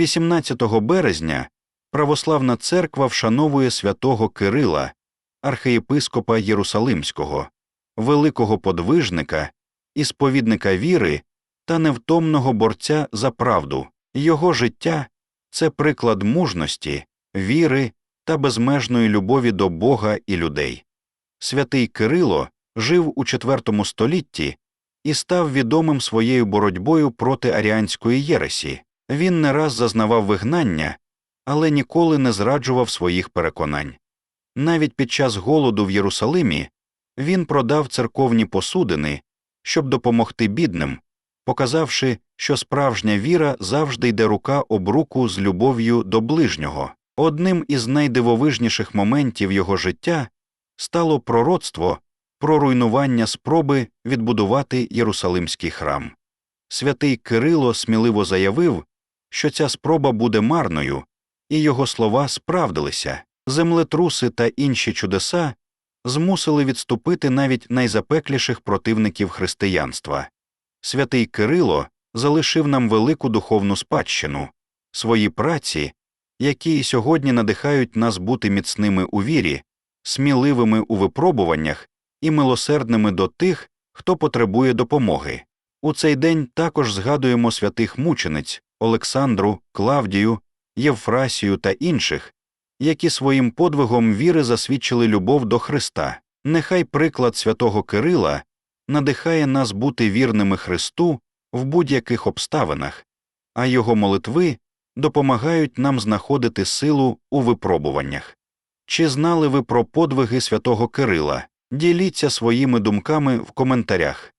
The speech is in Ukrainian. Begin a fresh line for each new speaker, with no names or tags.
18 березня православна церква вшановує святого Кирила, архієпископа Єрусалимського, великого подвижника, і сповідника віри та невтомного борця за правду. Його життя це приклад мужності, віри та безмежної любові до Бога і людей. Святий Кирило жив у IV столітті і став відомим своєю боротьбою проти аріанської єресі. Він не раз зазнавав вигнання, але ніколи не зраджував своїх переконань. Навіть під час голоду в Єрусалимі він продав церковні посудини, щоб допомогти бідним, показавши, що справжня віра завжди йде рука об руку з любов'ю до ближнього. Одним із найдивовижніших моментів його життя стало пророцтво про руйнування спроби відбудувати Єрусалимський храм. Святий Кирило сміливо заявив, що ця спроба буде марною, і його слова справдилися землетруси та інші чудеса змусили відступити навіть найзапекліших противників християнства. Святий Кирило залишив нам велику духовну спадщину, свої праці, які й сьогодні надихають нас бути міцними у вірі, сміливими у випробуваннях і милосердними до тих, хто потребує допомоги. У цей день також згадуємо святих мучениць Олександру, Клавдію, Євфрасію та інших, які своїм подвигом віри засвідчили любов до Христа. Нехай приклад святого Кирила надихає нас бути вірними Христу в будь-яких обставинах, а його молитви допомагають нам знаходити силу у випробуваннях. Чи знали ви про подвиги святого Кирила? Діліться своїми думками в коментарях.